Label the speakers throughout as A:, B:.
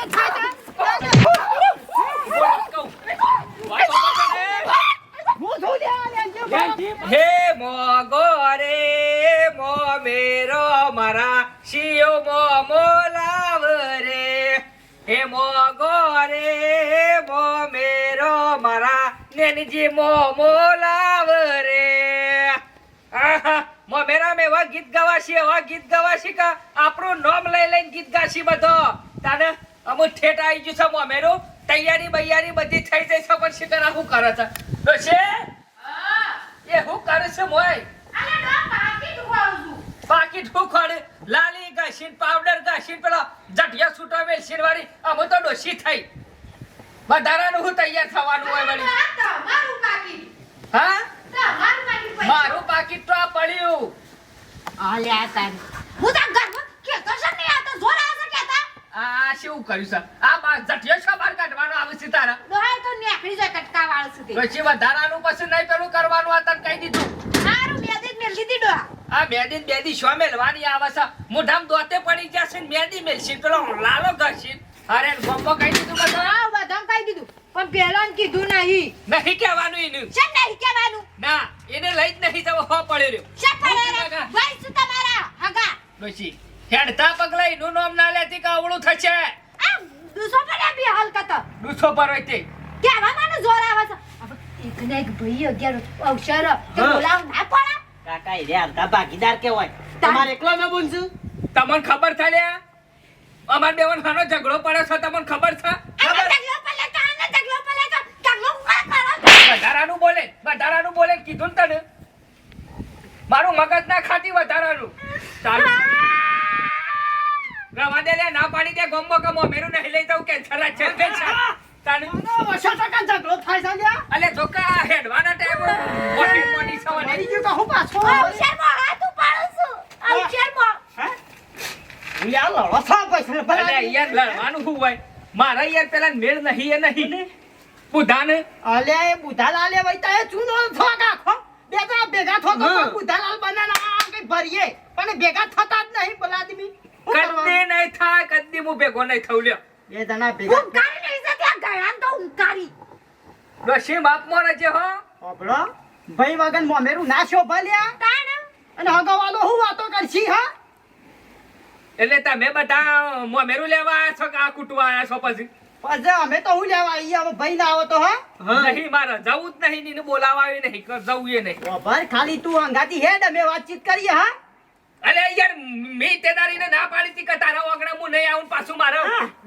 A: હું
B: મોગો રે મો મેરો, મારા શિયો મો મોલાવ રે હે મોગો રે મો મેરો, મારા નેનજી મો મોલાવ રે મો મેરા, મે એવા ગીત ગાવાશી એવા ગીત ગાવાશી કા આપણું નામ લઈ લઈને ગીત ગાશી બધો. તાને અમુક ઠેઠ આવી ગયું છે મો મેરું તૈયારી બૈયારી બધી થઈ જઈ છે પણ શીકર શું કરે છે? ડોશી એ હું કરે છે મોય? બાકી ઠુખડ લાલી ઘસીન પાવડર ઘસીન પેલા જટિયા છૂટા મેલ શીરવાળી અમે તો ડોશી થઈ. વધારાનું હું તૈયાર થવાનું હોય વળી. હા મારું પાકીટ તો આ પડ્યું. આ શું કર્યું છે? આ બા જટિયો છો બાર કાઢવાનો? આવે છે તારા પછી વધારાનું પછી નહીં પેલું કરવાનું આ તને કહી દીધું. આ મેદી ને બેદી શો મેલવાની આવે છે? મોઢામાં દોતે પડી જશે ને મેદી મેલશે પેલો લાલો ઘસી અરે ગોમ્બો કહી દીધું બધું.
C: પણ પેલો કીધું નહીં.
B: નહીં કહેવાનું એનું.
C: છે નહીં કહેવાનું?
B: ના એને લઈ જ નહીં જવો હો પડે રહ્યો.
C: છે પડે ભાઈ શું તમારા હગા?
B: ડોશી હેડતા પગલા એનું નામ ના લેતી કે અવળું થશે?
C: દુસો પર આપી હલકત
B: દુસો પર હોય તે.
C: કેવા મને જોર આવે છે? એક ને એક ભાઈ અગિયાર અવસર તે બોલાવ ના પડે.
A: કાકા એ હલકા ભાગીદાર કેવાય તમારે એકલો ન બોલશું
B: તમને ખબર થાય લે અમાર બેવન ખાનો ઝઘડો પડે છે તમને ખબર છે?
C: ખબર? ઢગલો પડે તો આને ઢગલો પડે તો ઢગલો ઊભા કરો?
B: વધારાનું બોલે વધારાનું બોલે કીધું ને તને? મારું મગજ ના ખાતી વધારાનું. ચાલુ. રવા દે લે ના પાડી દે ગોમ્બો કમો મેરું નહીં લઈ જાઉં કે જ છે. અલે મોટી
A: મરી
B: સવારી
A: ગયું હું પાછો
C: અવસરમાં હાથ ઉપાડું છું અવસરમાં
A: હે? લ્યા, લડો છો પછી. ભલા
B: અલે યાર લડવાનું શું હોય મારા યાર પેલા મેળ નહીં એ નહીં બુધાને
A: અલ્યા, એ બુધાલાલ એ વૈતા ચૂનો થો કાખો. બે જણા ભેગા થો તો
B: હા.
A: કોઈ બુધાલાલ બનાના આમ ભરીએ. પણ ભેગા થતા જ નહીં બોલા આદમી.
B: કદી? નહીં થાય કદી હું ભેગો નહીં થઉં લ્યો.
A: બે જણા ભેગા
C: ઉંકારી નહીં છે ત્યાં ગળાને તો ઉંકારી
B: ડોશી બાપ મોરે છે હો?
A: હોભળો. ભાઈ વગર મોમેરું ના શોભા લ્યા.
C: તાણ?
A: અને હગાવાલો હું વાતો કરશી હા?
B: એટલે તમે બધા મોમેરું લેવા આવ્યા છો કે આ કુટવા આયા છો પછી?
A: પછી અમે તો હું લેવા આવીએ હવે ભાઈ ના આવો તો હા?
B: નહીં મારે જવું જ નહીં ને બોલાવા આવી નહીં કર જવું એ નહીં.
A: ભાઈ ખાલી તું અંગાતી હેડ અમે વાતચીત કરીએ હા?
B: અલે યાર મે તે દારીને ના પાડી તી કે તારા વગણા હું નહીં આવું પાછું મારે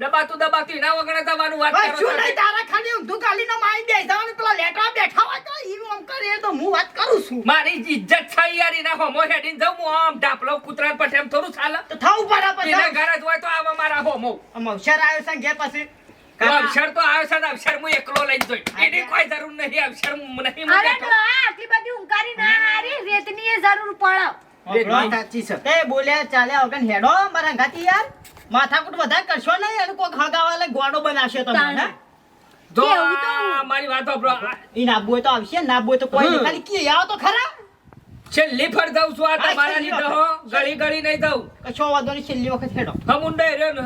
B: દબાતું દબાતું એના વગણા જવાનું વાત
A: ભાઈ
B: કરો
A: શું નહીં તારા ખાલી ઊંધું ગાલીનો માઈ દે જવાનું પેલા લેટવા બેઠા હોય તો ઈ આમ કરે તો હું વાત કરું છું.
B: મારી ઇજ્જત છે યાર એના હોમો હેડીને જાઉં હું આમ ઢાપલો કૂતરા પર એમ થોડું ચાલે
A: તો થવું પર
B: એના
A: પછી
B: ઘર જ હોય તો આવા મારા હોમો.
A: આમ અવસર આવ્યો છે ઘેર પછી
B: અક્ષર તો આવે છે ને અક્ષર હું એકલો લઈને જોઈ. એની કોઈ જરૂર નહીં અક્ષર હું નહીં.
C: ડોહા, આટલી બધી ઉંકારી ના આરી રેતની એ જરૂર પડે
A: બોલ્યા ચાલ્યા વગર હેડો મારા અંગાતી યાર. માથાકૂટ વધારે કરશો નહીં અને કોક હગાવાલે ગોડો બનાવશે તમને
B: જો
C: તો?
B: મારી વાત સાંભળો.
A: ઈ નાબુ તો આવશે નાબુ તો કોઈ નહીં. ખાલી કે આવો તો ખરા.
B: છેલ્લી ફર જાઉં છું આ તમારા
A: છેલ્લી
B: લીધે ગળી ગળી નહીં જાઉં
A: કશો વાંધો નહીં છેલ્લી વખત હેડો.
B: હમુંડે રહ્યો ને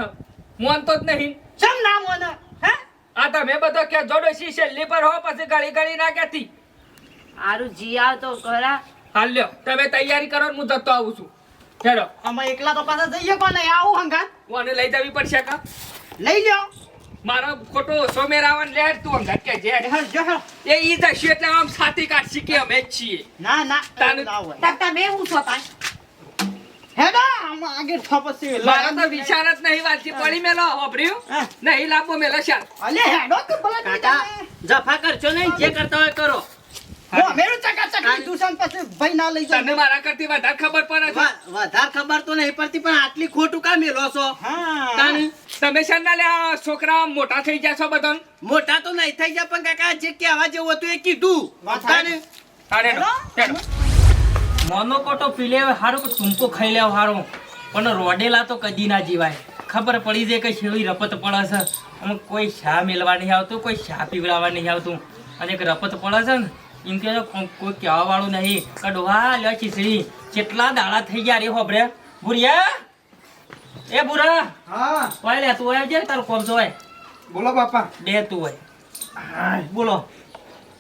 B: મોનતો જ નહીં.
A: ચમ ના મોને હે?
B: આ તમે બધો કે જોડો છેલ્લી પર હો પછી ગળી ગળી ના કેતી
C: આરું જી આવ તો ખરા.
B: હાલ લ્યો તમે તૈયારી કરો હું જતો આવું છું. ચલો
A: અમે એકલા તો પાછા જઈએ કોને આવું હંગાત?
B: મને લઈ જવી પડશે કા?
A: લઈ લ્યો.
B: મારો ખોટો સોમેર આવન લે તું અંગત કે જે.
A: હેડ જો
B: એ ઈ જશે એટલે આમ સાથી કાઢ શીખી અમે છીએ.
A: ના ના
B: તાનું-
C: તાતા તમે હું છો પાછ
A: હેડો આમ આગળ થા પછી
B: તો વિચાર જ નહીં વાંચી પડી મેલો હોભર્યું? નહીં લાંબો મેલો શાલ
A: અલે હેડો કે ભલા
D: કાકા જફા કરશો નહીં જે કરતા હોય કરો.
B: છોકરા મોટા થઈ ગયા બધા
D: મોટા તો નહીં થઈ જાય પણ કાકા જે કહેવા જેવું હતું એ કીધું.
A: વાત
D: તાને
B: તારે
A: હેડો.
B: હેડો.
E: મોનો કોટો પી લે હારું ટૂંકો ખાઈ લેવ હારું. પણ રોડેલા તો કદી ના જીવાય. ખબર પડી જાય કે શેવી રપત પડે છે. અમુક કોઈ શા મેળવા નહીં આવતું કોઈ શા પીવડાવવા નહીં આવતું. અને એક રપત પડે છે ને એમ કે કોઈ કહેવાવાળું કહેવા વાળું નહીં. કે ડોહા લ્યો ચીસડી કેટલા દાડા થઈ ગયા રે હોબરે ભૂરિયા? એ ભુરા
D: હા.
E: ઓય લે તું આવજે તારું કોમ તો હોય
D: બોલો બાપા.
E: બે તું હોય.
D: હા
E: બોલો.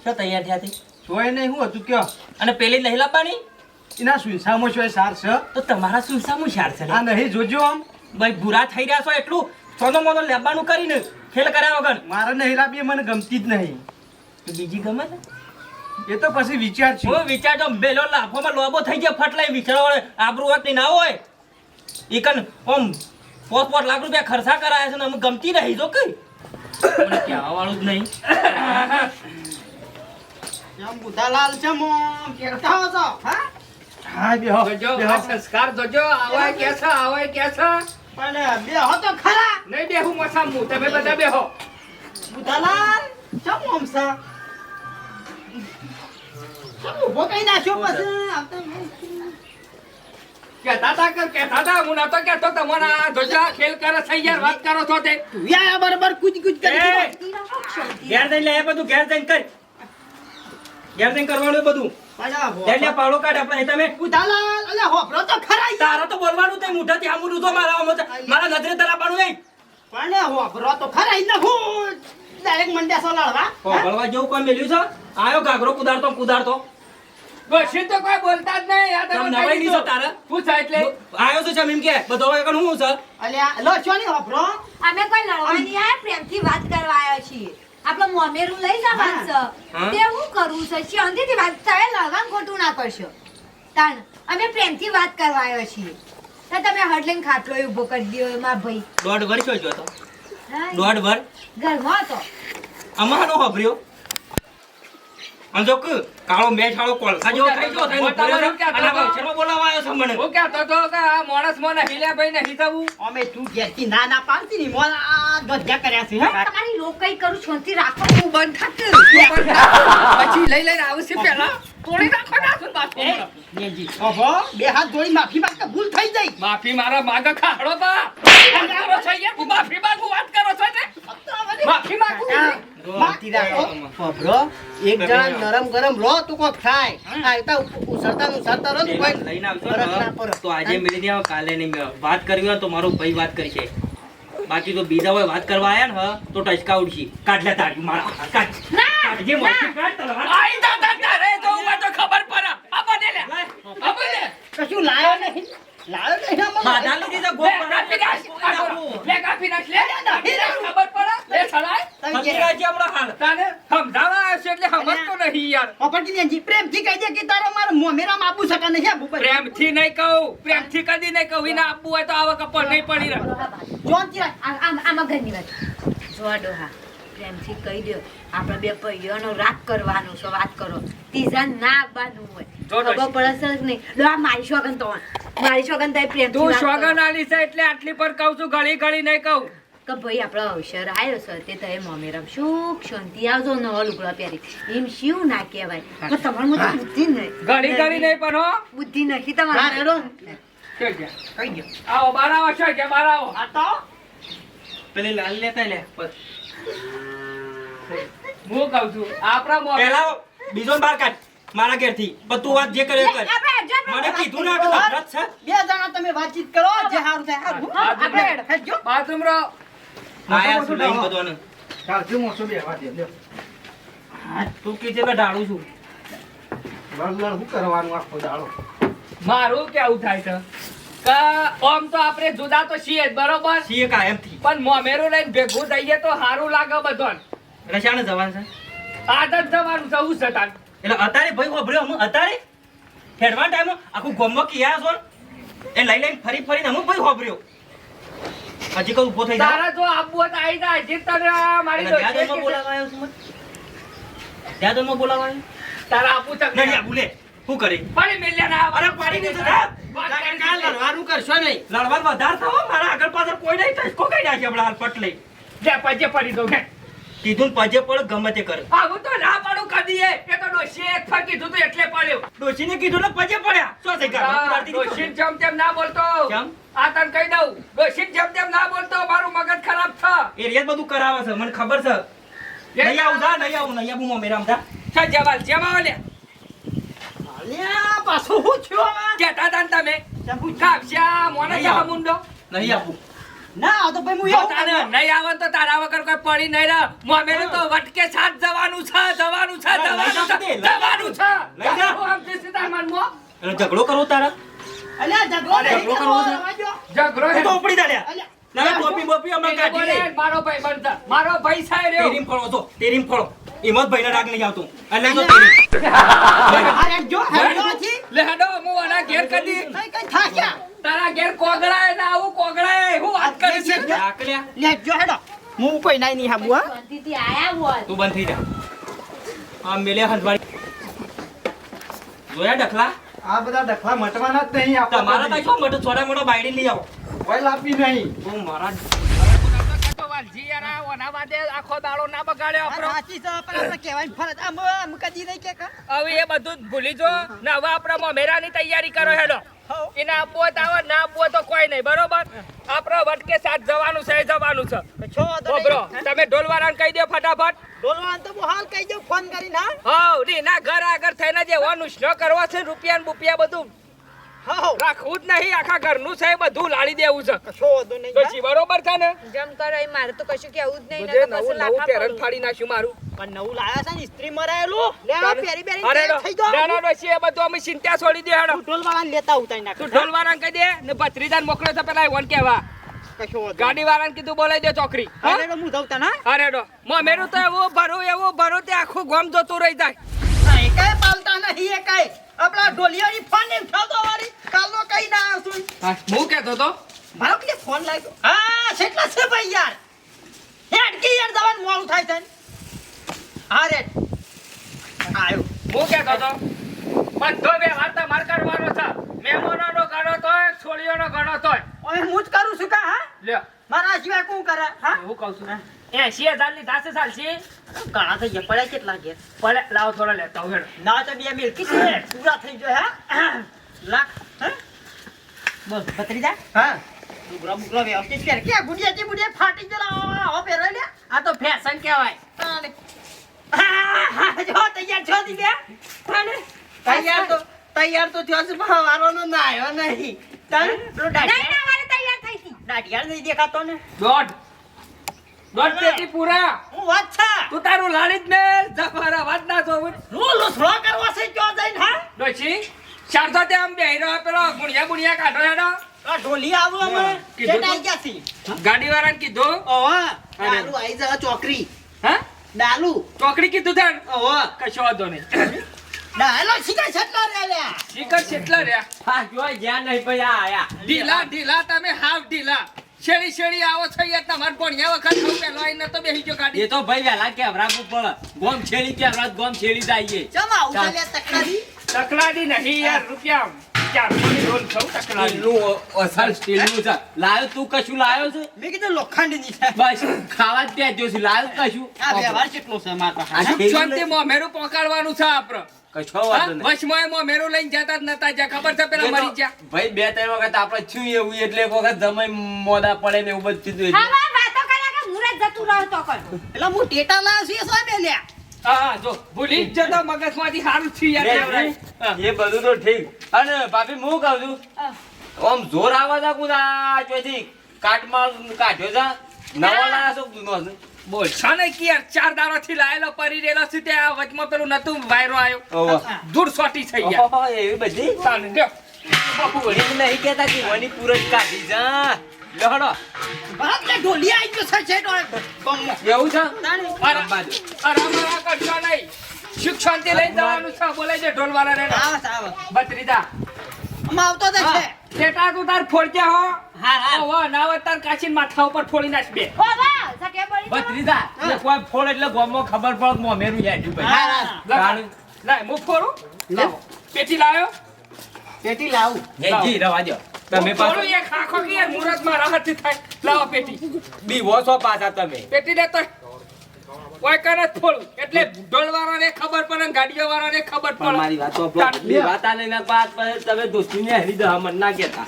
E: શું તૈયાર થયા હતી
D: જોય નહીં હું હતું કયો?
E: અને પેલી નહીં લાવવાની?
D: એના સુઈસામાં શું સાર છે.
E: તો તમારા શું સાર છે?
D: આ નહીં જોજો આમ.
E: ભાઈ ભુરા થઈ રહ્યા છો એટલું? સોનો મોનો લેબાનું કરીને ખેલ કર્યા વગર.
D: મારે નહીં લાવી મને ગમતી જ નહીં.
E: બીજી ગમે છે
D: એ તો પછી વિચાર છે.
E: હું વિચારતો બેલો લાફોમાં લોબો થઈ ગયો ફટલાય વિચારો વળે. આબરૂ વાત ના હોય. ઈ ઓમ પોત પોત લાખ રૂપિયા ખર્ચા કરાયા છે ને અમે ગમતી રહી જો કઈ. મને કહેવા વાળું જ નહીં.
A: એમ બુધાલાલ છે મો કેરતા હો તો હા?
D: હા બેહો બેહો.
B: સંસ્કાર જોજો આવાય કે છે આવાય કે છે.
A: પણ બે હો તો ખરા.
B: નહીં બેહું મસામું તમે બધા બેહો.
A: બુધાલાલ ચમ મોમ ચમ કઈ નાખ્યો પછી આવતા નહીં.
B: તા કે કહેતા તા હું નતો કહેતો તમને આ ખેલ કરે છે યાર વાત કરો છો તે.
A: યા બરાબર કૂદ કૂદ કરી
E: ઘેર જઈને લે બધું ઘેર જઈને કર. ઘેર જઈને કરવાનું બધું.
A: પાછા હો-
E: લે લે પાવડો કાઢ આપણે તમે.
A: બુધાલાલ અલે હોભળો તો ખરા
E: તારા તો બોલવાનું તે મોઢાથી આમું રૂધો મારા નજરે તરાપવાનું નહીં.
A: પણ તો ખરા ડાયરેક્ટ મને દેસો લડવા
E: ભણવા જેવું કોઈ મેલ્યું છે? આયો ઘાઘરો કુદારતો કુદારતો.
B: બસી તો કોઈ બોલતા જ નહીં આ
E: તમ નવાઈ નહીં. તારે?
B: શું એટલે?
E: આયો તો છે એમ કે બધો કણ હું છે?
A: અલ્યા લો છો ની હોભળો
C: અમે કોઈ લડવાની આયા પ્રેમથી વાત કરવા આવ્યા છીએ. આપણો મોમેરું લઈ જવાનું છે. તે હું કરું છે? શાંતિથી વાત થાય લડવાનું ખોટું ના કરશો. તાણ અમે પ્રેમથી વાત કરવા આવ્યા છીએ. તો તમે હડલિંગ ખાટલો ઊભો કરી દો માં ભાઈ.
E: દોઢ વર્ષ જો તો.
C: હા,
E: દોઢ
C: ઘરમાં હતો.
E: અમારો હભર્યો આમ કાળો મેચ વાળો કોલસા જેવો થઈ ગયો થઈને ઊભો અને આ બોલાવા આવ્યો છે મને.
B: હું કહેતો તો કે આ માણસ મને હિલ્યા ભાઈ
A: અમે તું ઘેરથી ના ના પાડતી ની મોર આ ગધ્યા કર્યા છે હે?
C: તમારી લોકઈ કરું શાંતિ રાખો હું બંધ થાક
B: પછી લઈ લઈને આવશે પેલા. તોડી નાખો ના? શું બાથરૂમ?
E: નેજી.
A: ઓહો બે હાથ જોડી માફી માંગ ભૂલ થઈ જઈ
B: માફી મારા માગા ખાડો બા વાત કરો છો યાર તું માફી માંગુ વાત કરો છો માફી માંગુ.
A: માફી રાખો
D: એક જણા નરમ ગરમ રહો તો કોક થાય આ ઉસરતા ઉ- ઉછળતા ને ઉછળતા રહો તો કોઈ
E: લઈને આજે મેળી નહીં કાલે નહીં મેળવે. વાત કરવી હોય તો મારો ભાઈ વાત કરશે. બાકી તો બીજા હોય વાત કરવા આયા ને હ, તો ટચકા ઉડશી. કાઢ લે તારી મારા કાઢ.
B: તા તા તા તો હું તો આ આ
A: કશું લાયો નહીં. લાયો નહીં આમાં.
E: બાધાની રીતે ગોળ
B: કાપી નાખ. આ તો. લે કાપી નાખ. લે ખબર પડે? લે સડાય
A: તમે
E: સમજી હમણાં હાલ.
B: તાને સમજાવવા આવશે એટલે સમજતો નહીં યાર.
A: પોપટજી પ્રેમથી કહી દે કે તારો મારે મોમેરામાં આપવું છે કે નહીં ભાઈ?
B: પ્રેમથી નહીં કહું. પ્રેમથી કદી નહીં કહું. એને આપવું હોય તો આવા કપડ નહીં પડી રહે.
A: રાખ.
C: આ- આમ- આમાં ઘરની વાત. જો આ પ્રેમથી કહી દો આપણે બે ભાઈઓનો રાગ કરવાનો છે વાત કરો. તીજા ના આવવાનું હોય.
B: જો
C: ખબર પડે છે કે નહીં. ડોહા મારી શોગન તો. મારી શોગન તો પ્રેમ
B: તું
C: શોગન
B: આની આલી છે એટલે આટલી પર કહું છું ગળી ગળી નહીં કહું.
C: કે ભાઈ આપણો અવસર આવ્યો છે તે તમે રમ. સુખ શાંતિ આવજો નવા લુગડા પહેરી. એમ શિવ ના કહેવાય. પણ તમારું મને બુદ્ધિ નહીં.
B: ગળી ગળી નહીં પણ હો.
C: બુદ્ધિ નથી તમારે.
A: રેડો.
B: ગયા? આવો બાર આવો છો કે બાર આવો?
A: આ તો.
E: પેલી લાલ લેતા લે બસ.
B: હું કહું છું આપણા મો-
E: પેલા બીજો બાર કાઢ મારા ઘેરથી. પણ તું વાત જે કરે. કર મને કીધું ના કે નફરત છે?
A: બે જણા તમે વાતચીત કરો જે હારું થાય.
B: હારું
A: આપણે હેડ,
B: બાથરૂમ રો
E: આયા છું લઈને બધાને.
D: ચાલશે મોસો બેહવા દે લ્યો.
E: તું કીધે મે ઢાળું છું.
D: લડ હું કરવાનું આખો ડાળો
B: મારું કેવું થાય છે? આમ ઓમ તો આપણે જુદા તો છીએ જ બરોબર?
E: સીએ કાયમથી.
B: પણ મોમેરું લઈને ભેગું થઈએ તો સારું લાગે બધાને.
E: રશાને જવાનું છે?
B: આદત તમારું જવું છે તાર.
E: એટલે અત્યારે ભાઈ હોભળ્યો અમે અત્યારે? હેડવાન ટાઈમ? આખું ગોમમાં કિયા છો? એ લઈ લઈને ફરી ફરીને અમે ભાઈ હોભળ્યો. હજી કઉ ઊભો થઈ
B: તારા જો આબુ હતા આવી જાય હજી તને મારી તો
E: ત્યાં તો બોલાવા આવ્યો છું. ત્યાં તો બોલાવા આવ્યો?
B: તારા આબુ તક
E: નહીં આબુ લે શું કરી?
B: પાણી મેલ્યા ના
E: અરે પાડી
D: નહીં
B: દીધી.
D: લડવાનું કરશો નહીં.
E: લડવાનું વધારે થવો મારા આગળ પાછળ કોઈ નહીં. ટચકો કઈ નાખી હમણાં હાલ પટ લઈ?
B: લે પજે પડી દઉં
E: કીધું પજે પડે ગમે તે કરે.
B: આવું તો ના પાડું કદી એ. તો ડોશી એક ફર કીધું તો એટલે પડ્યો.
E: ડોશીને કીધું ને પજે પડ્યા. શું થઈ ગયા
B: ડોશી જેમ તેમ ના બોલતો.
E: કેમ?
B: આ તને કહી દઉં. ડોશી જેમ તેમ ના બોલતો મારું મગજ ખરાબ છે
E: એ રેત બધું કરાવે છે મને ખબર છે. નહીં આવું જા નહીં આવું નહીં આવું મેરા આમ
B: છે જવાલ જેમાં લે
A: અલ્યા, પાછું હું થયું?
B: કેતા તા ને તમે. કાપશા મોને જવા. મુંડો.
E: નહીં આપવું
A: ના તો ભાઈ હું એવું
B: તારે નહીં આવે તો તારા વગર કોઈ પડી નહીં રહે. મોમેરું તો વટકે સાથ જવાનું છે જવાનું છે જવાનું છે જવાનું છે.
E: લઈ જા.
B: આમ જઈશ તારા મનમાં.
E: એટલે ઝઘડો કરવો તારા.
A: અલ્યા ઝઘડો
E: ઝઘડો
A: કરવો,
E: કરવો છે?
A: રવા દ્યો.
B: ઝઘડો
E: તો ઉપડી દાડ્યા
A: અલ્યા,
E: ટોપી બોપી અમે કાઢી
B: મારો ભાઈ બનતા મારો ભાઈ સાહેબ રહ્યો.
E: તેરીમ ફળો તો તેરીમ ફળો હિંમત ભાઈને રાગ નહીં આવતું. એટલે તો તેરી
A: આ રેડજો, હેડજો
B: લે હેડો હું આના ઘેર કરી
A: કઈ કઈ થાક્યા.
B: તારા ઘેર કોગળાય ને આવું કોગળાય હું વાત કરી છે.
E: આકલ્યા
A: લેજો, હેડો. હું કોઈ નાઈ ની હાબુ, હા?
C: દીદી આયા હોત.
E: તું બંધ થઈ જા. આ મેલે હંસવાડી જોયા ડખલા?
F: આ બધા ડખલા મટવાના જ નહીં
E: તમારા તો શું થોડા છોડા મોટો બાયડી લઈ આવો.
F: ઓઇલ આપી નહીં.
E: હું મારા
B: વાલજી યાર આ ઓના વાદે આખો દાડો ના બગાડ્યો આપણો
A: સાચી છે, પણ આપણે કહેવાની ફરજ. આમ, આમ કદી નહીં કે
B: હવે એ બધું ભૂલી જો ને હવે આપણે મોમેરાની તૈયારી કરો હેડો
A: હઉ.
B: આપવો તો આવો ના આપવો તો કોઈ નહીં બરોબર આપણે વટકે સાથ જવાનું છે જવાનું છે
A: છો.
B: બોબરો તમે ઢોલવાળાને કહી દો ફટાફટ
A: તો હાલ કહી દો ફોન કરીને, હા?
B: ના ઘર આગળ થઈને જે ઓનું કરવા છે રૂપિયા ને બુપિયા બધું. રાખવું જ નહીં આખા ઘરનું છે બધું લાડી દેવું છે.
A: છો તો નહીં,
B: તો બરોબર છે ને?
C: જમ કરો એ મારે તો કશું કેવું જ નહીં
B: મુજે નવું નવું
C: લાફા
B: ફાડી નાખ્યું મારું.
A: પણ નવું લાયા છે ને ઇસ્ત્રી મરાયેલું? લે આ પેરી પેરી થઈ જાઓ.
B: ના ના ડોશી, એ બધું અમે ચિંતા છોડી દે હેડો.
A: તું ઢોલવાળાને લેતા ઉતારી નાખ.
B: તું ઢોલવાળાને કહી દે ને ભત્રીજાને મોકલ્યો તો પેલા વન કેવા
A: કશો વાંધો
B: ગાડી વાળાને કીધું બોલાઈ દે ચોકરી
A: અરે તો હું જાઉં તને,
B: અરે ડો મોમેરું તો એવું ભરું એવું ભરું તે આખું ગોમ જોતું રહી જાય.
A: હા, એ પાલતા નહીં, એ કાંઈ. આપણા ઢોલિયાની ફોન એમ થતો વાળી. કાલનો કઈ ના આવશું.
B: હું કહેતો તો.
A: મારો કે ફોન લાગ્યો? હા કેટલા છે ભાઈ યાર. હેડ કે યાર જવાનું મોડું થાય છે હા રે. આયો.
B: હું કહેતો તો. બધો બે વાર્તા માર કરવાનો છે. મહેમાનોનો ગણો તો છોડીઓનો ગણો
A: તો હું જ કરું છું કા હા? મારા સિવાય કોણ કરે? હા?
B: હું કહું છું એસી હજારની થશે ચાલશે
A: ઘણા થઈ ગયા? પડ્યા કેટલા ગયા?
B: પડે લાવો થોડા લેતા હોય
A: ના તો બે મિલકી છે પૂરા થઈ ગયો હા? લાખ હા? બસ ભત્રીજા? હા. ડુગરા બુગરા વ્યવસ્થિત પહેર કે ગુડિયાજી ગુડિયા ફાટી ગયેલા હો પહેરાય લે.
B: આ તો ફેશન કહેવાય.
A: જો તૈયાર છો દી બે તૈયાર તો તૈયાર તો થયો છે પણ નાયો નહીં. તાને પેલો દાઢિયા
C: ના તૈયાર થઈ હતી
A: દાઢિયાળ નહીં દેખાતો ને.
B: દોઢ. દોઢ પેટી પૂરા.
A: હું વાત છે?
B: તું તારું લાડી જ જફારા વાત ના તો
A: હું લૂસરો કરવો છે ક્યાં જઈને હા?
B: ડોશી ચારસો તે આમ બેહી રહ્યો પેલો ગુણિયા ગુણિયા કાઢો હેડો.
A: ઢોલી આવો અમે
B: કીધું
A: છે.
B: ગાડી વાળાને કીધું
A: ઓવા ડાલુ આવી જા ચોકરી
B: હા?
A: ડાલુ
B: ચોકડી કીધું તાણ?
A: ઓવા
B: કશો વાંધો નહીં.
A: ડાલો શીખા છટલા રે લ્યા?
B: શીખર કેટલા રહ્યા?
E: હા જો જ્યાં નહીં ભાઈ આ આયા.
B: ઢીલા ઢીલા તમે હાવ ઢીલા. શેડી શેડી આવો છો યાર તમારે ભણ્યા વખત હું પેલો આઈને તો બેસી ગયો
E: એ તો ભાઈ વહેલા કેવરાવું પડે ગોમ છેડી કેવરાત ગોમ છેડી જઈએ?
A: ચમ આવું છે લ્યા તકરારી
B: નહીં યાર રૂપિયા ચારસો ની રોલ સૌ તકલાડી.
E: સ્ટીલનું અસલ સ્ટીલનું છે. લાયો તું કશું લાયો છે?
A: મેં કીધું લોખંડની છે.
E: ખાવા જ ત્યાં જોશું લાયો કશું?
A: આ વ્યવહાર છે મારા પાસે
E: આ
A: હા?
E: છેડી
B: શાંતિ મોમેરું પોકાડવાનું છે આપડે. વચમાં મોમેરું લઈને જતા જ નતા જ્યાં. ખબર છે પેલા મરી ગયા
E: ભાઈ બે ત્રણ વખત આપણે એવું એટલે એક વખત જમાઈ મોદા પડે ને એવું બધું થયું એટલે
C: બા, વાતો કર્યા કે મુરત જતું રહ્યો તો કર.
A: એટલે હું ટેટા લાવ્યો છું એ સામે લ્યા?
B: હા જો ભૂલી જ જતો મગજમાંથી સારું થયું.
E: એ બધું તો ઠીક. અને ભાભી હું કહું છું આમ જોર આવા તા કુદા ચોથી. કાટમાળ કાઢ્યો છે નવો લાયા છે?
B: બોલ છો ને કે યાર ચાર દાડા થી લાયેલો પરી રહેલો છે આ વચમાં પેલું નતું વાયરો આવ્યો. દૂર સોટી થઈ ગયા.
E: ઓહો, એવી બધી?
B: તાને લ્યો.
E: બાપુ નહીં કહેતા કે વની પૂરજ કાઢી જા. લહડો
A: બાપ ને ઢોલી આઈ ગયો છે છેટો. ગમો
E: એવું છે?
A: તાણી.
B: અરે અરે અમારા કરશો નહીં. સુખ શાંતિ લઈ જવાનું છે બોલાય છે ઢોલવાળા
A: આવ આવ.
B: બત્રીદા.
A: અમા આવતો તો છે.
B: કેટા તું તાર ફોડજ્યા હો?
A: હા હા.
B: ઓહો ના હોય તાર કાચીન માથા ઉપર ફોડી નાખ બે.
C: ઓ બા સકે પડી જાઓ.
E: ભત્રીજા કોઈ ફોડ એટલે ગોમમાં ખબર પડે કે મોમેરું હેઠું ભાઈ.
A: હા, હા.
E: જાણું.
B: લાય ફોડું? લાવો. પેટી લાયો
A: પેટી લાવું.
E: જી રવા દ્યો. તમે
B: હું
E: પાછો
B: ફોડું એક કે મુરત મારા હાથથી થાય. લાવો પેટી.
E: બીવો છો પાછા તમે.
B: પેટી લેતો કોઈ કરે જ એટલે ઢોલ વાળાને ખબર પડે ને ગાડીઓ વાળાને ખબર
E: પણ મારી વાત તો બે વાત આલે ના બાદ પછી તમે દોસ્તીને હરી દો મન ના.
A: આ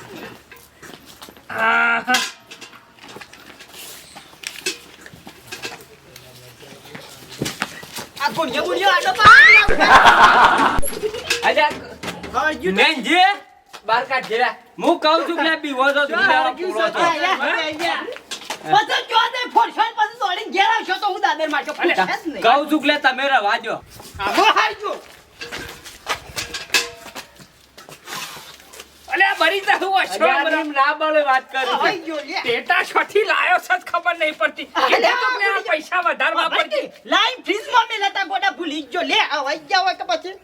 A: ગુણિયો ગુણિયો આડો પાડ
E: અલ્યા જે બાર કાઢ જેલા હું કહું છું કે બીવો તો તું પૂરો છો.
A: પછી જો તે ફોડશો પછી દોડીને ઘેર આવશો તો હું દાદર માટે પૂછે જ નહીં.
E: કહું છું કે તમે રવા.
A: આવો હારજો.
B: અલ્યા મરી જા હું અશો
E: ના બોલે વાત કરું.
B: ટેટા છોથી લાયો છે ખબર નહીં પડતી તો મેં આ પૈસા વધારે વાપરતી
A: લાઈન ફ્રીજમાં મેલેતા ગોડા ભૂલી જ ગયો લે આવાઈ ગયા હોય કે પછી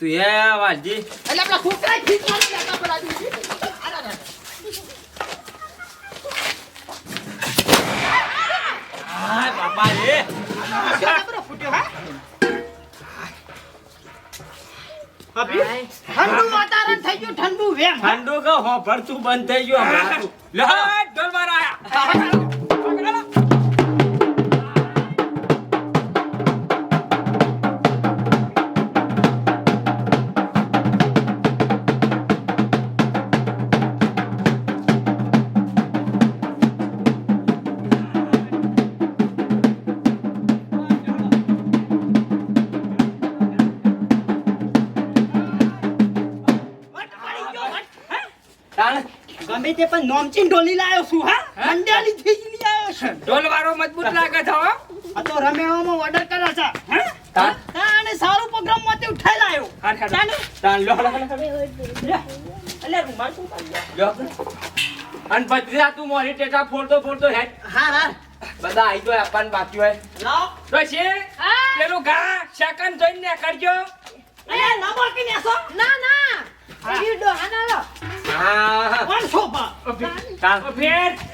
E: તું એ વાલજી
A: એટલે આપણા
E: બાપા રે
A: ફૂટ્યો હા ઠંડુ વાતાવરણ થઈ ગયું ઠંડુ વેમ?
E: ઠંડુ કહો ભરતું બંધ થઈ ગયું હમણાં તું.
A: ગમે તે પણ નોમચીન ઢોલી લાયો છું હા? મંડાલી થી જ લઈ આવ્યો છું.
B: ઢોલવારો મજબૂત લાગે છે હો.
A: આ તો રમેવામાં ઓર્ડર કરે છે હા? તા અને સારું પ્રોગ્રામમાંથી ઉઠાઈ લાયો. ચાલો.
E: તાણ લો, લો, લો.
A: લે. અલ્યા રૂમાલ શું કાઢી
E: લ્યો. અને ભત્રીજા તું મોરી ટેટા ફોડતો ફોડતો હેડ.
A: હા હા.
E: બધા આઈ તો આપણ બાકી હોય.
A: લાવ.
B: તો છે પેલું ઘા સેકન્ડ જોઈને કરજો.
A: અરે ના બાકી નેસો
C: ના ના. એવી ડોહાના લો
E: હા
A: કોણ સોપા
E: તાણ.
B: ફેર બેઠી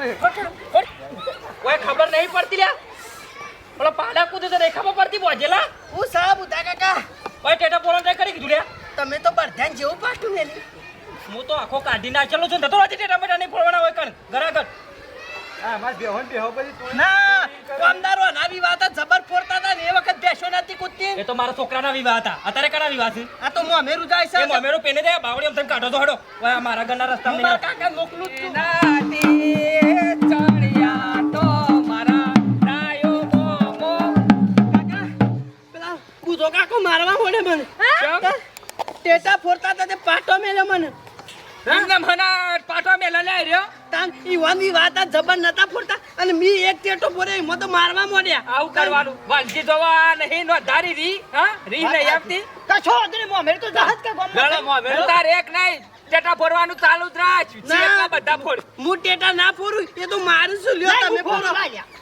B: ઓય ખબર નહીં પડતી લ્યા. ઓલા પાડા કૂદે તો નહીં ખબર પડતી બોજેલા
A: હું સાહેબ ઉતા કાકા.
E: ઓય ટેટા ફોડવાનું ટ્રાય કરી કીધું લ્યા.
A: તમે તો બધાને જેવું પાટું ને
E: હું તો આખો કાઢી નાખેલો છું ને તો આજે ટેટા મેટા નહીં ફોડવાના હોય કણ. ઘરાઘર.
F: હા માર બેહોન બેહો પછી તું
A: ના કામદારો નાવી વાત જ જબર ફોડતા હતા ને એ વખત બેસો નથી કૂદતી.
E: એ તો મારા છોકરાના વિવાહ હતા. અત્યારે કના વિવાહ છે?
A: આ તો અમેરું જાય છે
E: એ મોમેરો પેને દે બાવળી આમ તમે કાઢો તો હડો. આ મારા ઘરના રસ્તા
A: કાકા મોકલું જ છું. બુધો કાકો મારવા મોડે મને? ટેટા ફોડતા હતા તે પાટો મેલે મને.
B: એમને મને પાટો મેલે લે રહ્યો?
A: તાન ઈ વાની વાત જ જબર નતા ફોડતા અને મી એક ટેટો ફોડ્યો એમાં તો મારવા મોડ્યા
B: આવું કરવાનું. વાલજી જોવા નહીં નો ધારી રી હા? રી નહીં આપતી?
A: કશો અદરે મો મોમેર તો જહાજ કે ગોમ
E: ગળો મોમેરો
B: તાર એક નહીં. ટેટા ફોડવાનું ચાલુ જ રાખ. જેટલા બધા ફોડ
A: હું ટેટા ના ફોડું એ તો મારું શું લ્યો તમે ફોડો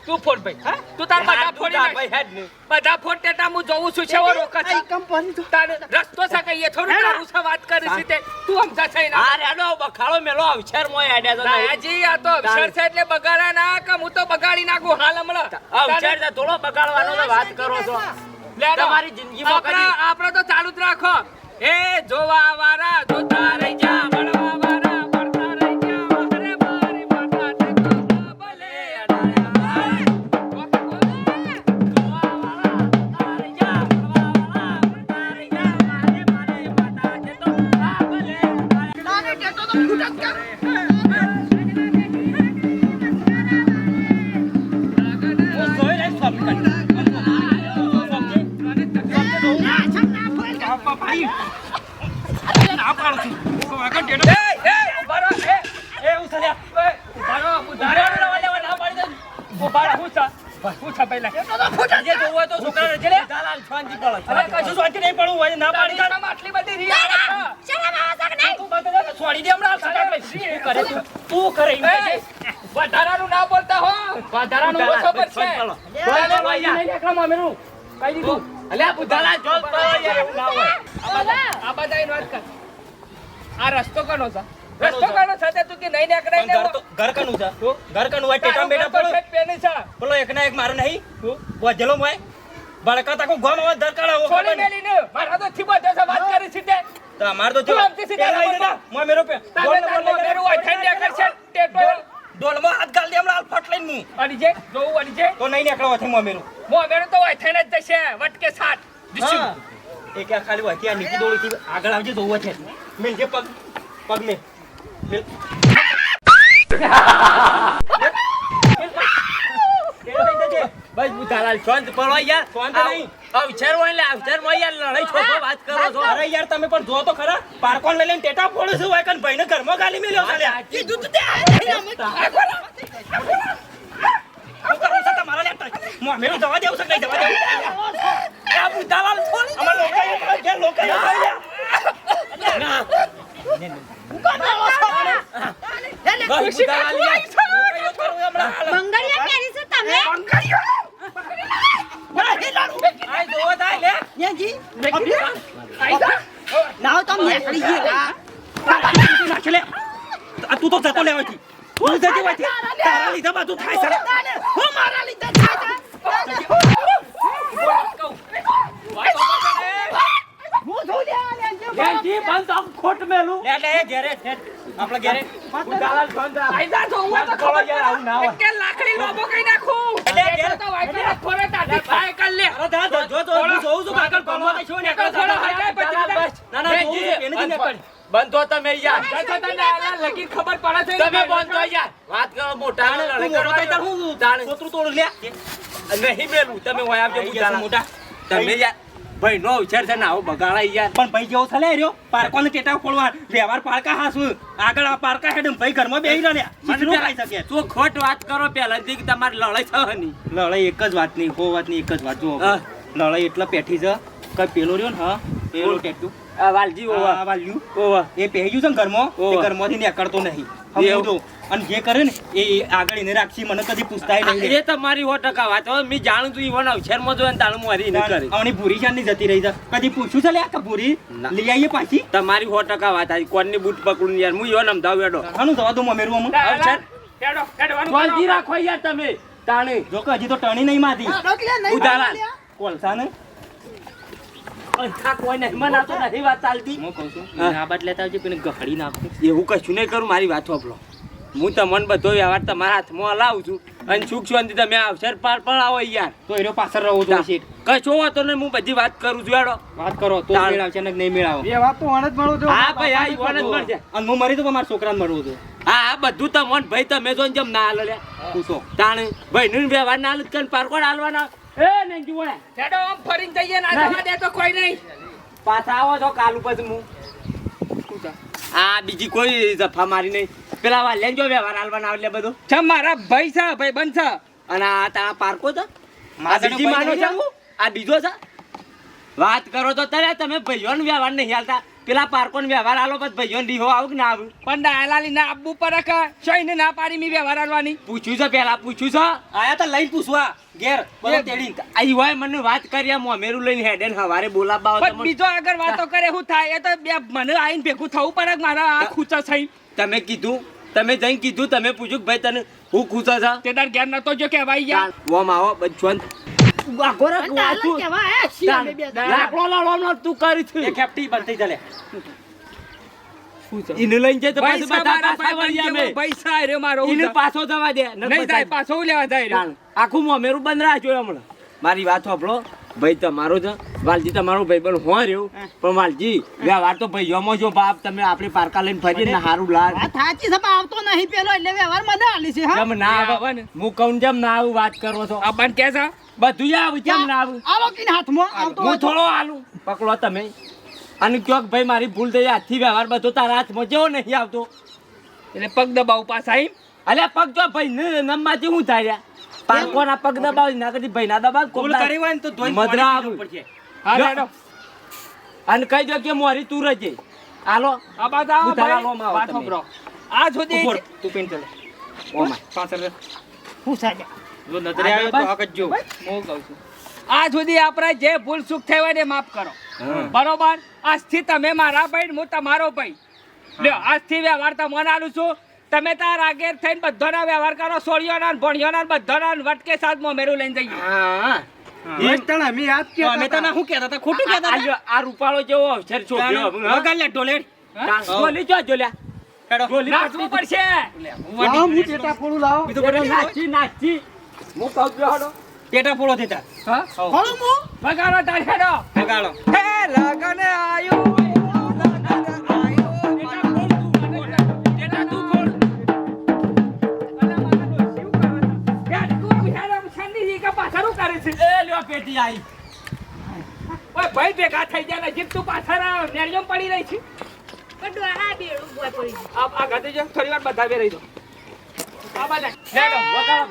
B: તું ફોડ ભાઈ હા? તું તાર બધા ફોડી
E: ભાઈ હેડ ને
B: બધા ફોડ ટેટા હું જોઉં છું છે રોકા છે.
A: કંપની તો.
B: તાર રસ્તો છે કહીએ થોડું તારું છે વાત કરી છે તે. તું સમજા છે ના
E: અરે રેડો બખાળો મેલો અવસર મોય આડ્યા તો.
B: નાયાજી આ તો અક્ષર છે એટલે બગાડા ના કે હું તો બગાડી નાખું. હાલ હમણાં.
E: અવસર તો થોડો બગાડવાનો વાત કરો છો. તમારી જિંદગીમાં
B: આપણે તો ચાલુ જ રાખો. એ જોવા વાળા જોતા રહી જા વાળા બુધાલા જોત પડો યાર એવું ના હોય.
C: ઓ બા.
B: આ બધા વાત કર. આ રસ્તો કનો છે? રસ્તો કનો છે? તે તું કે નહીં નીકળાય ને
E: ઘર તો ઘર કનું છે? ઘર કનું હોય ટેટા બેટા પડો
B: પેની છે
E: બોલો એક ના એક મારો નહીં? બોજેલો મોય? બળકા તાકો ગોમ હવે દર
B: છોડી મેલી ને મારા તો થી બધે વાત કરી છે તે
E: તો અમાર તો જો
B: તું આમથી સીધા
E: પેલા લઈ
B: રમો.
E: જા. મેરો પે.
B: તારે તારે મેરું હોય થઈ નીકળશે ટેટો
E: ડોલમાં હાથ ગાલ દે હમણાં ફટ લઈને હું.
B: અડી જે જોવું અડી જે
E: તો નહીં નીકળો હોય મોય મેરું.
B: મો મેરું તો હોય થઈને જ જશે વટકે સાત. દિશુ
E: આ ખાલી હોય આ નીચે દોડી થી આગળ આવજે જોવો છે. મિલ જે પગ પગ મે મિલ
D: બસ બુધાલાલ શાંત પડો યાર.
E: શાંત નહીં.
D: અવસર હોય એટલે અવસરમાં યાર લડાઈ છો વાત કરો છો.
E: અરે યાર તમે પણ જો તો ખરા. પારકોન લઈ લઈને ટેટા ફોડે છે હોય કન ભાઈને ઘરમાં ગાલી મેલ્યો કીધું તું તે આ છે તમારે જવા દેવું છે નહીં જવા દેવું? આ બુધાલાલ છોડ. અમાર લોકાએ તમારા ઘેર લોકાએ આવી ગયા. બસ બુધાલાલ યાર. લોકાએ કરવું હમણાં હાલ.
C: બંગડીયા પહેરી છે તમે?
E: બરા, હે લાડુ. આ જોવો તાય લે.
A: નાવ તો
E: તું નાખી લે. આ તું તો જતો લેવા તું. જજે હોય તારા લીધે બધું થાય છે મારા લીધે થાય છે હું શું જે
D: બેનજી બંધ આમ ખોટ મેલું
E: લે, લે, ઘેરે, હેડ. આપણે ઘેરે.
D: બુધાલાલ શાંત રાખ.
B: આઈદા જોવું તો ખબર
D: યાર, આવું ના હોય.
B: કે લાકડી લોબો કઈ નાખું
E: એટલે ઘેર.
B: તો વાઈફાઈ ફોરે તાટી ભાઈ કર લે
E: અરે જા, જો, જો, જો, હું જોઉં છું કે આગળ ગમવા દે શું ને આગળ
B: થોડો હટાય પછી
E: ના, ના,
B: બધા.
E: ના, ના, જોઉં છું, એનેથી નીકળ.
D: બંધ તમે યાર
B: તો લગી ખબર પડે છે
D: તમે બંધ યાર વાત કરો મોટા ને
E: મોટો થાય હું
D: તાણે.
E: સોતરું તોડ લે.
D: નહીં મેલું તમે હોય આવજો
E: છે. મોટા.
D: તમે યાર ભાઈ નો વિચાર છે ને આવો બગાડા યાર.
E: પણ ભાઈ જેવો થલે રહ્યો પારકોને ટેટા ખોલવા વ્યવહાર પારકા હાસુ. આગળ આ પારકા હેડમ ભાઈ ઘરમાં બેહી રહ્યા મને ખાઈ શકે.
D: તું ખોટ વાત કરો પહેલાથી કે તમારી લડાઈ થવાની.
E: લડાઈ એક જ વાત નહીં હો વાત નહીં એક જ વાત જો. લડાઈ એટલે પેઠી છે. કઈ પેલો રહ્યો ને હા? પેલો ટેટુ.
D: વાલજી ઓવા.
E: વાલ્યું
D: ઓવા.
E: એ પહેરી છે ને ઘરમાં એ ઘરમાંથી નીકળતો નહીં.
D: એવું.
E: સમજો અને જે કરે ને એ એ આગળ એને રાખશી મને કદી પૂછતાય નહીં.
D: એ તમારી સો ટકા વાત હવે મેં જાણું છું ઈવન અવસરમાં જો ને તાણું મારી નહીં કરી
E: આવની ભૂરી શાનની જતી રહી છે. કદી પૂછ્યું છે લે આ ભૂરી? લઈ આવીએ પાછી?
D: તમારી સો ટકા વાત આવી. કોણની બૂટ પકડું યાર? હું ઈવન
E: જવા મમેરું અમુક
B: અવસર.
D: શાંતિ રાખો યાર તમે. તાણે.
E: જો કે હજી તો ટણી નહીં માધી
D: ઉદાહરણ
E: કોલસા ને
D: આ કોઈ નહીં મને તો નથી વાત ચાલતી.
E: હું કહું છું
D: હા.
E: બાદ લેતા આવજે પેલી ગફડી નાખું.
D: એવું કશું નહીં કરું મારી વાત સાંભળો. હું તમને બધો વ્યવહાર તમારા હાથમાં હલાવું છું. અને સુખ શાંતિ તમે અવસર પાર પણ આવો યાર.
E: તો એનો પાછળ રહો તો છે
D: કશો વાતો નહીં હું બધી વાત કરું છું હેડો.
E: વાત કરો તો. મેળ આવશે ને નહીં મેળાવો
F: એ વાત તો વણ મળું છું.
D: હા ભાઈ હા ઈવન મળશે
E: અને હું મરી તો મારા છોકરાને મળવું હતું.
D: હા હા બધું તમને ભાઈ તમે જો ને જેમ ના હાલો લે
E: પૂછો
D: તાણે. ભાઈ નું વ્યવહાર ના હાલ કન પારકોડ હાલવાના. એ નહીં જુઓ
B: હેડો આમ ફરીને જઈએ ના જવા દે તો કોઈ નહીં.
D: પાછા આવો છો કાલ ઉપર હું. આ બીજી કોઈ જફા મારી નહીં. પેલા વા લેજો વ્યવહાર હાલવાના એટલે બધું.
B: ચમ મારા ભાઈ છે ભાઈ બન છે.
D: અને આ તા પારકો છે? આ બીજી માનો છે? આ બીજો છે? વાત કરો તો ત્યારે તમે ભાઈઓને વ્યવહાર નહીં હાલતા. પેલા પારકો વ્યવહાર આલો પછી ભાઈઓ રીહો આવું કે ના આવું?
B: પણ ડાયલાલી ના આબુ પર કે? ના પાડી મી વ્યવહાર આલવાની.
D: પૂછ્યું છે પેલા પૂછ્યું છે?
E: આયા તો લઈને પૂછવા ઘેર બધો તેડી
D: આઈ હોય મને વાત કરી આ મોમેરું લઈને હેડે ને હવારે આવો તમને.
B: બીજો આગળ વાતો કરે હું થાય એ તો બે મને આઈને ભેગું થવું પડે કે મારા આ ખૂચા થઈ.
D: તમે કીધું તમે જઈને કીધું તમે પૂછ્યું કે ભાઈ તને હું ખુશ છે?
B: તે તાર ઘેર નતો જો કહેવાય યાર.
D: ઓમ આવો બધું આગો રાખ, વાંચું. લાકડો લાડો તું કરી છે.
E: એ ખેપટી બંધ થઈ ચાલે
D: ઈને લઈને જાય તો પાછું પાછા વળી અમે.
B: પૈસા રે મારો નહીં
D: પાછો જવા દે નહીં
B: થાય. પાછો લેવા જાય.
D: આખું મોમેરું બંધ રાખ્યો હમણાં મારી વાત સાંભળો ભાઈ તમારો છે વાલજી તમારો ભાઈ પણ હો રહ્યો. પણ વાલજી વ્યવહાર તો ભાઈ ભાઈઓમાં જો બાપ તમે આપણી પારકા લઈને ફરી ને હારું લાગ
A: થાચી સભા આવતો નહીં પેલો એટલે વ્યવહાર મને આલી છે હા.
D: ના આવે ને. હું કહું જેમ ના આવું વાત કરો છો.
B: આપણને બન કે છે?
D: બધું આવું કેમ ના આવું.
A: આવો કીને હાથમાં? આવતો
D: હું થોડો આલું પકડો તમે. અને કયો ભાઈ મારી ભૂલ થઈ હાથથી વ્યવહાર બધો તારા હાથમાં જેવો નહીં આવતો.
B: એટલે પગ દબાવ પાછા આઈ
D: અલ્યા પગ જો ભાઈ નમમાંથી હું થાય પારકોના પગ દબાવી ના કદી ભાઈ ના દબાવ કોલ
E: કરી હોય ને તો ધોઈ
D: મધરા
E: આવું પડશે.
B: હા. હેડો.
D: અને કહી દો કે મોરી તું રજે. હાલો.
B: આ બાદ
D: આ
B: ભાઈ. વાત સાંભળો. આ સુધી
E: તું પિન ચલે.
D: ઓ માય
E: પાછળ રે.
A: હું સાજે.
E: જો નજરે આવે તો હક જો.
B: હું કહું છું. આ સુધી આપણે જે ભૂલ સુખ થઈ હોય ને એ માફ કરો. બરોબર? આજથી તમે મારા ભાઈ ને હું તમારો ભાઈ. લ્યો આજથી વાર્તા મને છું. તમે તાર આગેર થઈને બધાના વ્યવહાર કરો સોળિયોના ભણિયોના બધાના વટકે સાથ મેરું લઈને જઈએ.
F: અમે
E: તને શું કહેતા હતા? ખોટું કહેતા
D: આ
E: હતા?
D: જો આ રૂપાળો જેવો અવસર છોકરો
E: વગાડ ઢોલેડ.
D: ગોલી જો જોલ્યા.
B: નાચવું પડશે.
F: હું ટેટા ફોડું લાવો.
E: બીજું બધું શું હોય?
D: નાચી નાચી. હું કહું છું હાલો
E: ફોડો દેતા.
B: હા?
A: ફોડું હું?
B: વગાડો તાર
E: વગાડો.
B: હે લગન આયું.
D: એ લ્યો પેટી આઈ.
B: ભાઈ ભેગા થઈ ગયા ને જીત તું પાછળ નેરિયમ પડી રહી છે.
C: કડો આ બેડું બોય પડી.
B: આ આ ગાડી જો થોડી વાર બતાવી રહી દો આ બાજુ હેડો
C: મોઘા